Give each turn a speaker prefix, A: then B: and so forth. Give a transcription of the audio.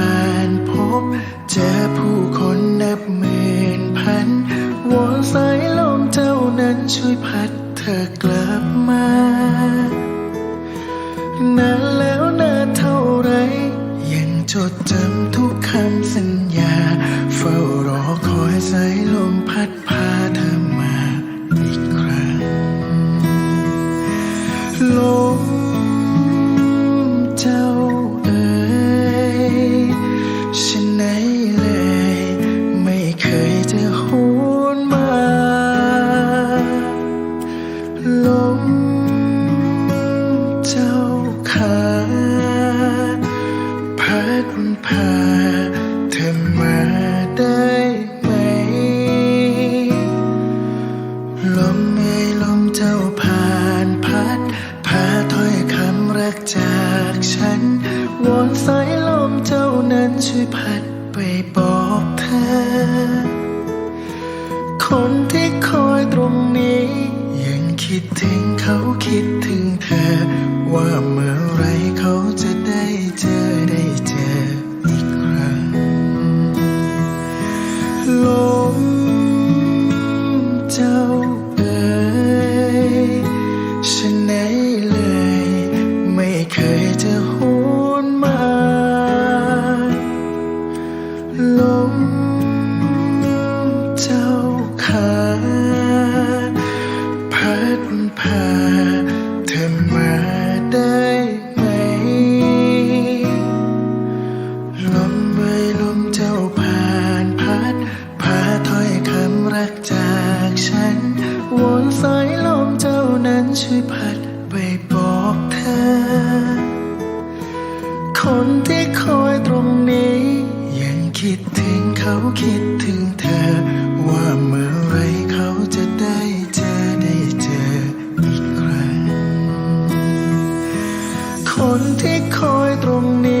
A: า ช่วยพัดเธอกลับมา นานแล้วนานเท่าไร ยังจดจำทุกคำสัญญา เฝ้ารอคอยสายลมพัดพาเธอมาอีกครั้งลาขาพัดพาเธอมาได้ไหม ลมเอ่ยลมเจ้าผ่านพัด พาถ้อยคำรักจากฉัน วอนสายลมเจ้านั้นช่วยพัดไปบอกเธอ คนที่คอยตรงนี้ ยังคิดถึงเขาคิดถึงเธอ ว่าเมื่อไรเขาจะได้เจอได้เจออีกครั้งลก ช่วยพัดไปบอกเธอ คนที่คอยตรงนี้ ยังคิดถึงเขาคิดถึงเธอ ว่าเมื่อไรเขาจะได้เจอได้เจออีกครั้ง คนที่คอยตรงนี้